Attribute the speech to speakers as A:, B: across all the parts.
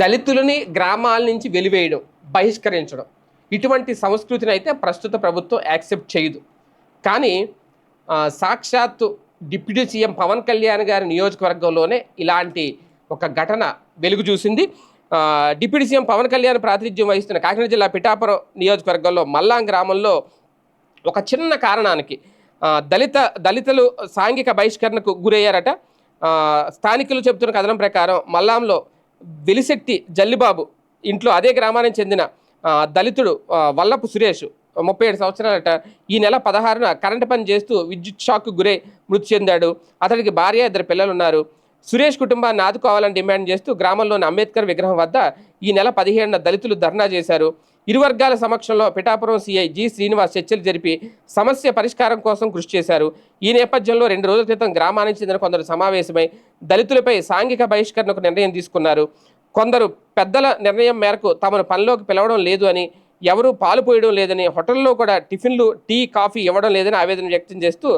A: దళితులని గ్రామాల నుంచి వెలివేయడం బహిష్కరించడం. ఇటువంటి సంస్కృతిని అయితే ప్రస్తుత ప్రభుత్వం యాక్సెప్ట్ చేయదు. కానీ సాక్షాత్తు డిప్యూటీ సీఎం పవన్ కళ్యాణ్ గారి నియోజకవర్గంలోనే ఇలాంటి ఒక ఘటన వెలుగు చూసింది. డిప్యూటీ సీఎం పవన్ కళ్యాణ్ ప్రాతినిధ్యం వహిస్తున్న కాకినాడ జిల్లా పిఠాపురం నియోజకవర్గంలో మల్లాం గ్రామంలో ఒక చిన్న కారణానికి దళిత దళితులు సాంఘిక బహిష్కరణకు గురయ్యారట. స్థానికులు చెబుతున్న కథనం ప్రకారం మల్లాంలో వెలిశెట్టి జల్లిబాబు ఇంట్లో అదే గ్రామానికి చెందిన దళితుడు వల్లపు సురేష్ ముప్పై ఏడు సంవత్సరాలట. ఈ నెల పదహారున కరెంటు పని చేస్తూ విద్యుత్ షాక్కు గురై మృతి చెందాడు. అతడికి భార్య ఇద్దరు పిల్లలు ఉన్నారు సురేష్ కుటుంబాన్ని ఆదుకోవాలని డిమాండ్ చేస్తూ గ్రామంలోని అంబేద్కర్ విగ్రహం వద్ద ఈ నెల పదిహేడున దళితులు ధర్నా చేశారు. ఇరు వర్గాల సమక్షంలో పిఠాపురం సీఐ జి శ్రీనివాస్ చర్చలు జరిపి సమస్య పరిష్కారం కోసం కృషి చేశారు. ఈ నేపథ్యంలో రెండు రోజుల క్రితం గ్రామానికి చెందిన కొందరు సమావేశమై దళితులపై సాంఘిక బహిష్కరణకు నిర్ణయం తీసుకున్నారు. కొందరు పెద్దల నిర్ణయం మేరకు తమను పనిలోకి పిలవడం లేదు అని ఎవరూ పాలు పోయడం లేదని హోటల్లో కూడా టిఫిన్లు టీ కాఫీ ఇవ్వడం లేదని ఆవేదన వ్యక్తం చేస్తూ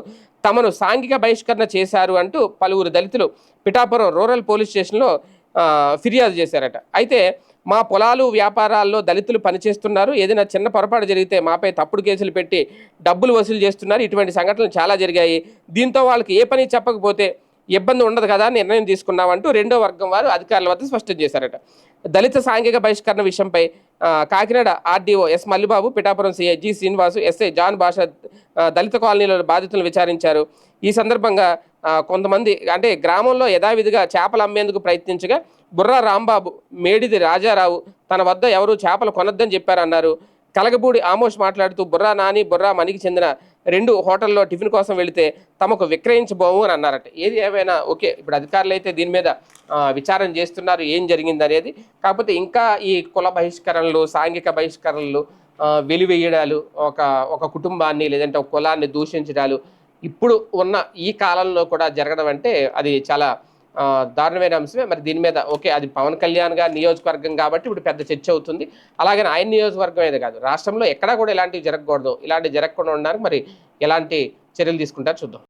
A: తమను సాంఘిక బహిష్కరణ చేశారు అంటూ పలువురు దళితులు పిఠాపురం రూరల్ పోలీస్ స్టేషన్లో ఫిర్యాదు చేశారట. అయితే మా పొలాలు వ్యాపారాల్లో దళితులు పనిచేస్తున్నారు. ఏదైనా చిన్న పొరపాటు జరిగితే మాపై తప్పుడు కేసులు పెట్టి డబ్బులు వసూలు చేస్తున్నారు. ఇటువంటి సంఘటనలు చాలా జరిగాయి. దీంతో వాళ్ళకి ఏ పని చెప్పకపోతే ఇబ్బంది ఉండదు కదా అని నిర్ణయం తీసుకున్నామంటూ రెండో వర్గం వారు అధికారుల వద్ద స్పష్టం చేశారట. దళిత సాంఘిక బహిష్కరణ విషయంపై Kakinada RDO S Mallibabu Pithapuram CI G Srinivasu SI John Basha దళిత కాలనీలో బాధితులను విచారించారు. ఈ సందర్భంగా కొంతమంది అంటే గ్రామంలో యథావిధిగా చేపలు అమ్మేందుకు ప్రయత్నించగా బుర్రా రాంబాబు మేడిది రాజారావు తన వద్ద ఎవరు చేపలు కొనొద్దని చెప్పారన్నారు. కలగపూడి ఆమోష్ మాట్లాడుతూ బుర్రా నాని బుర్రా మణికి చెందిన రెండు హోటల్లో టిఫిన్ కోసం వెళితే తమకు విక్రయించబోము అని అన్నారట. ఏది ఏమైనా ఓకే ఇప్పుడు అధికారులు అయితే దీని మీద విచారం విచారణ చేస్తున్నారు ఏం జరిగింది అనేది. కాకపోతే ఇంకా ఈ కుల బహిష్కరణలు సాంఘిక బహిష్కరణలు వెలివేయడాలు ఒక ఒక కుటుంబాన్ని లేదంటే ఒక కులాన్ని దూషించడాలు ఇప్పుడు ఉన్న ఈ కాలంలో కూడా జరగడం అంటే అది చాలా దారుణమైన అంశమే. మరి దీని మీద ఓకే అది పవన్ కళ్యాణ్ గారి నియోజకవర్గం కాబట్టి ఇప్పుడు పెద్ద చర్చ అవుతుంది. అలాగే ఆయన నియోజకవర్గం ఏది కాదు. రాష్ట్రంలో ఎక్కడా కూడా ఇలాంటివి జరగకూడదు. ఇలాంటివి జరగకుండా ఉండడానికి మరి ఎలాంటి చర్యలు తీసుకుంటారు చూద్దాం.